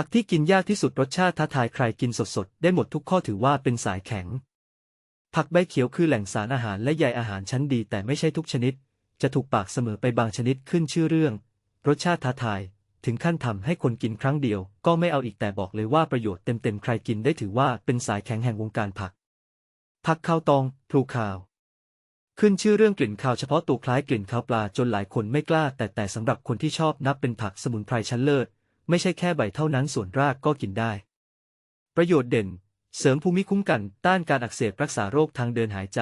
ผักที่กินยากที่สุดรสชาติท้าทายใครกินสดๆ ได้หมดทุกข้อถือว่าเป็นสายแข็ง ผักใบเขียวคือแหล่งสารอาหารและใยอาหารชั้นดีแต่ไม่ใช่ทุกชนิด จะถูกปากเสมอไปบางชนิดขึ้นชื่อเรื่อง รสชาติท้าทาย ถึงขั้นทำให้คนกินครั้งเดียว ก็ไม่เอาอีกแต่บอกเลยว่าประโยชน์เต็มๆใครกินได้ถือว่าเป็นสายแข็งแห่งวงการผัก ผักข้าวตองพลูคาวขึ้นชื่อเรื่องกลิ่นคาวเฉพาะตัวคล้ายกลิ่นคาวปลาจนหลายคนไม่กล้า แต่แต่สำหรับคนที่ชอบนับเป็นผักสมุนไพรชั้นเลิศ ไม่ใช่แค่ใบเท่านั้นส่วนรากก็กินได้ ประโยชน์เด่น เสริมภูมิคุ้มกัน ต้านการอักเสบรักษาโรคทางเดินหายใจ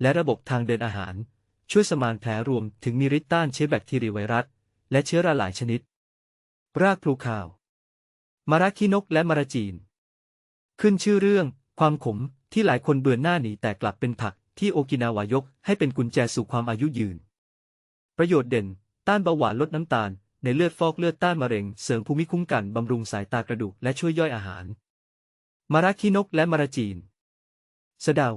และระบบทางเดินอาหาร ช่วยสมานแผลรวมถึงมีฤทธิ์ต้านเชื้อแบคทีเรียไวรัส และเชื้อราหลายชนิด รากพลูคาว มาราคินกและมาราจีน ขึ้นชื่อเรื่อง ความขมที่หลายคนเบื่อหน้าหนีแต่กลับเป็นผักที่โอกินาวายกให้เป็นกุญแจสู่ความอายุยืน ประโยชน์เด่น ต้านเบาหวานลดน้ำตาล ในเลือดฟอกเลือดต้านมะเร็ง เสริมภูมิคุ้มกันบำรุงสายตากระดูกและช่วยย่อยอาหาร มาราคินกและมาราจีน สะเดา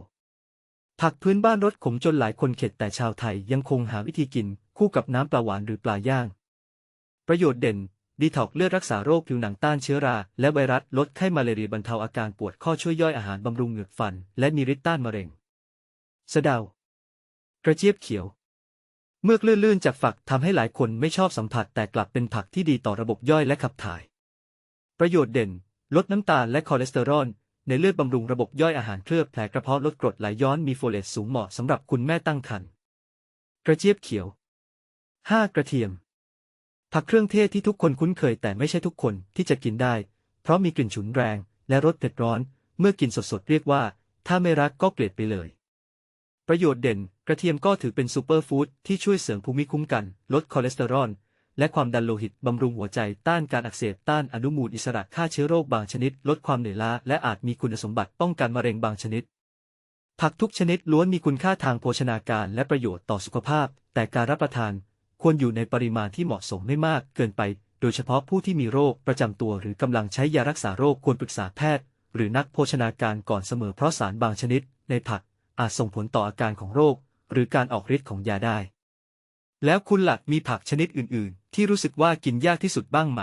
ผักพื้นบ้านรสขมจนหลายคนเข็ดแต่ชาวไทยยังคงหาวิธีกิน คู่กับน้ำปลาหวานหรือปลาย่าง ประโยชน์เด่น ดีท็อกเลือดรักษาโรคผิวหนังต้านเชื้อรา และไวรัสลดไข้มาเลเรียบรรเทาอาการปวดข้อช่วยย่อยอาหารบำรุงเหงือกฟัน และมีฤทธิ์ต้านมะเร็ง สะเดากระเจี๊ยบเขียว เมือกลื่นๆจากฝักทำให้หลายคนไม่ชอบสัมผัสแต่กลับเป็นผักที่ดีต่อระบบย่อยและขับถ่าย ประโยชน์เด่น ลดน้ำตาลและคอเลสเตอรอลในเลือดบำรุงระบบย่อยอาหารเคลือบแผลกระเพาะลดกรดไหลย้อนมีโฟเลตสูงเหมาะสำหรับคุณแม่ตั้งครรภ์กระเจี๊ยบเขียว 5. กระเทียม ผักเครื่องเทศที่ทุกคนคุ้นเคยแต่ไม่ใช่ทุกคนที่จะกินได้ เพราะมีกลิ่นฉุนแรงและรสเผ็ดร้อน เมื่อกินสดๆเรียกว่า ถ้าไม่รักก็เกลียดไปเลย ประโยชน์เด่น กระเทียมก็ถือเป็นซูเปอร์ฟู้ดที่ช่วยเสริมภูมิคุ้มกัน ลดคอเลสเตอรอลและความดันโลหิต บำรุงหัวใจ ต้านการอักเสบ ต้านอนุมูลอิสระฆ่าเชื้อโรคบางชนิด ลดความเหนื่อยล้า และอาจมีคุณสมบัติป้องกันมะเร็งบางชนิด ผักทุกชนิดล้วนมีคุณค่าทางโภชนาการและประโยชน์ต่อสุขภาพ แต่การรับประทาน ควรอยู่ในปริมาณที่เหมาะสมไม่มากเกินไป โดยเฉพาะผู้ที่มีโรคประจำตัวหรือกำลังใช้ยารักษาโรคควรปรึกษาแพทย์ หรือนักโภชนาการก่อนเสมอเพราะสารบางชนิด ในผักอาจส่งผลต่ออาการของโรค หรือการออกฤทธิ์ของยาได้ แล้วคุณหลักมีผักชนิดอื่น ๆ ที่รู้สึกว่ากินยากที่สุดบ้างไหม